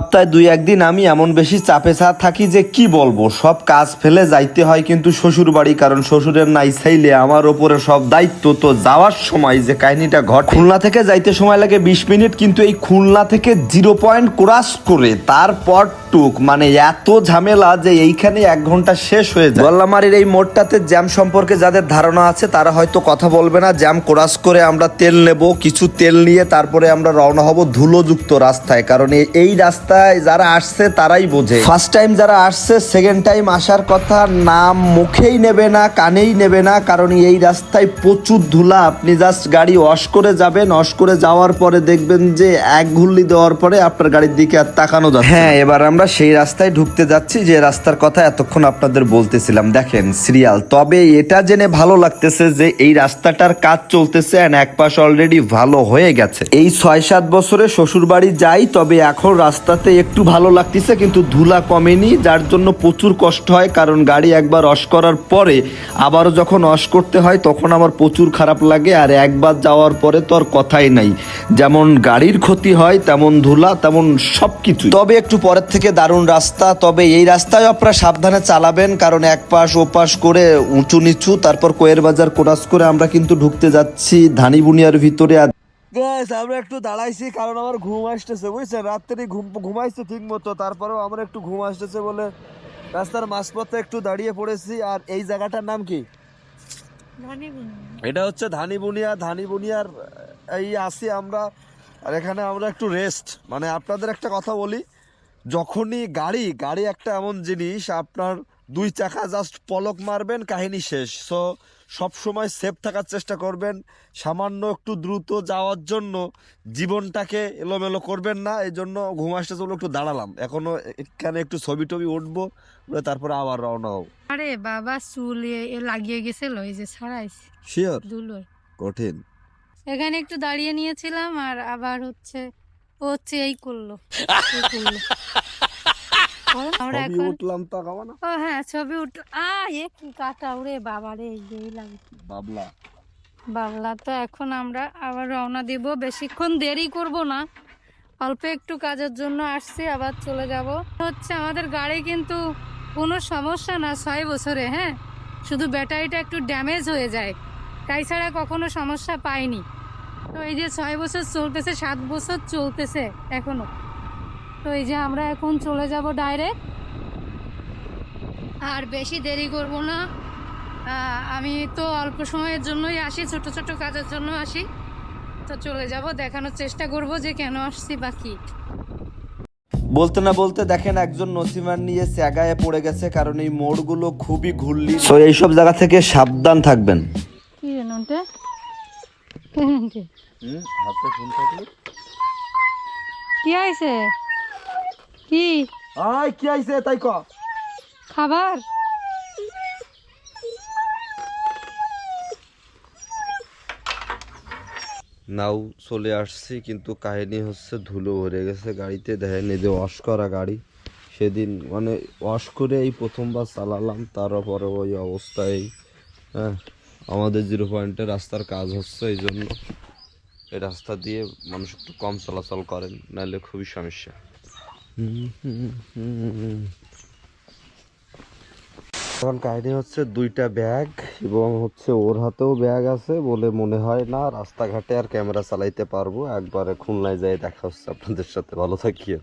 সপ্তাহে দুই একদিন আমি এমন বেশি চাপে চাপ থাকি যে কি বলব? সব কাজ ফেলে যাইতে হয় কিন্তু শ্বশুর বাড়ি কারণ শ্বশুরের নাই চাইলে আমার ওপরে সব দায়িত্ব তো যাওয়ার সময় যে কাহিনীটা ঘটে। খুলনা থেকে যাইতে সময় লাগে বিশ মিনিট, কিন্তু এই খুলনা থেকে জিরো পয়েন্ট ক্রাস করে তারপর টুক মানে এত ঝামেলা যে এইখানে এক ঘণ্টা শেষ হয়ে যায়। গল্লামারির এই মোড়টাতে জ্যাম সম্পর্কে যাদের ধারণা আছে তারা হয়তো কথা বলবে না। জ্যাম ক্রাস করে আমরা তেল নেব কিছু তেল নিয়ে তারপরে আমরা রওনা হব ধুলোযুক্ত রাস্তায়। কারণ এই রাস্তায় যারা আসছে তারাই বোঝে। ফার্স্ট টাইম যারা আসছে সেকেন্ড টাইম আসার কথা নাম মুখেই নেবে না কানেই নেবে না কারণ এই রাস্তায় প্রচুর ধুলা। আপনি জাস্ট গাড়ি ওয়াশ করে যাবেন ওয়াশ করে যাওয়ার পরে দেখবেন যে এক ঘুরলি দেওয়ার পরে আপনার গাড়ির দিকে আর তাকানো যাচ্ছে হ্যাঁ এবার আমরা সেই রাস্তায় ঢুকতে যাচ্ছি যে রাস্তার কথা এতক্ষণ আপনাদের বলতেছিলাম। দেখেন, সিরিয়াল। তবে এটা জেনে ভালো লাগতেছে যে এই রাস্তাটার কাজ চলতেছে and এক পাশ অলরেডি ভালো হয়ে গেছে। এই ছয় সাত বছরে শ্বশুর বাড়ি যাই, তবে এখন রাস্তাতে একটু ভালো লাগতেছে, কিন্তু ধুলা কমেনি, যার জন্য প্রচুর কষ্ট হয়, কারণ গাড়ি একবার অস করার পরে আবারও যখন অস করতে হয়, তখন আমার প্রচুর খারাপ লাগে, আর একবার যাওয়ার পরে তো আর কথাই নাই। যেমন গাড়ির ক্ষতি হয়, তেমন ধুলা, তেমন সবকিছু তবে একটু পরের থেকে দারুণ রাস্তা তবে এই রাস্তায় আপনারা সাবধানে চালাবেন কারণ এক পাশ ও পাশ করে উঁচু নিচু তারপর কোয়ের বাজার কোরাস করে আমরা কিন্তু ঢুকতে যাচ্ছি ধানিবুনিয়ার ভিতরে। আর আমরা একটু দাঁড়াইছি কারণ আমার ঘুম আসতেছে বুঝছেন? রাত্রে ঘুম ঘুমাইছে ঠিক মতো তারপরেও আমার একটু ঘুম আসতেছে বলে রাস্তার মাঝপথে একটু দাঁড়িয়ে পড়েছি। আর এই জায়গাটার নাম কি? এটা হচ্ছে ধানিবুনিয়া ধানিবুনিয়ার এই আসি আমরা আর এখানে আমরা একটু রেস্ট মানে আপনাদের একটা কথা বলি যখনই গাড়ি গাড়ি একটা এমন জিনিস আপনার দুই চাকা জাস্ট পলক মারবেন কাহিনী শেষ। সো সব সময় সেফ থাকার চেষ্টা করবেন সামান্য একটু দ্রুত যাওয়ার জন্য জীবনটাকে এলোমেলো করবেন না এই জন্য ঘুম আসতে চলো একটু দাঁড়ালাম। এখনও এখানে একটু ছবি টবি উঠবো তারপরে আবার রওনা হব। আরে বাবা চুল লাগিয়ে গেছিল এই যে ছাড়াইছে শিওর কঠিন। এখানে একটু দাঁড়িয়ে নিয়েছিলাম আর আবার হচ্ছে ও হচ্ছে এই করল। আমরা এখন উঠলাম তা কামা না? ও হ্যাঁ ছবি উঠ আ এ কি কাটা উড়ে বাবা রে বাবলা। বাবলা তো এখন আমরা আবার রওনা দিব। বেশিক্ষণ দেরি করব না। অল্প একটু কাজের জন্য আসছি আবার চলে যাব। হচ্ছে আমাদের গাড়ি কিন্তু কোনো সমস্যা না ছয় বছরে হ্যাঁ? শুধু ব্যাটারিটা একটু ড্যামেজ হয়ে যায়। তাই ছাড়া কখনো সমস্যা পাইনি। তো এই যে ছয় বছর চলতেছে সাত বছর চলতেছে এখনও। তো এই যে আমরা এখন চলে যাব ডাইরেক্ট আর বেশি দেরি করব না। আমি তো অল্প সময়ের জন্যই আসি ছোট ছোট কাজের জন্য আসি। তো চলে যাব দেখানোর চেষ্টা করব যে কেন আসছি বা কি। বলতে না বলতে দেখেন একজন নসিমার নিয়ে স্যাগায় পড়ে গেছে কারণ এই মোড়গুলো খুবই ঘুরলি। তো এইসব জায়গা থেকে সাবধান থাকবেন। কি কি আইছে কি? আয় কি আইছে তাই ক। খাবার? নাও চলে আসছি কিন্তু কাহিনী হচ্ছে ধুলো ভরে গেছে গাড়িতে। দেখেন এই যে ওয়াশ করা গাড়ি। সেদিন মানে ওয়াশ করে এই প্রথমবার চালালাম তারপরে ওই অবস্থায় হ্যাঁ আমাদের জিরো পয়েন্টে রাস্তার কাজ হচ্ছে, এই জন্য এই রাস্তা দিয়ে মানুষ একটু কম চলাচল করেন, নাহলে খুবই সমস্যা। এখন কাহিনী হচ্ছে দুইটা ব্যাগ এবং হচ্ছে ওর হাতেও ব্যাগ আছে বলে মনে হয় না, রাস্তাঘাটে আর ক্যামেরা চালাইতে পারব। একবারে খুলনায় যাই দেখা হচ্ছে আপনাদের সাথে। ভালো থাকিও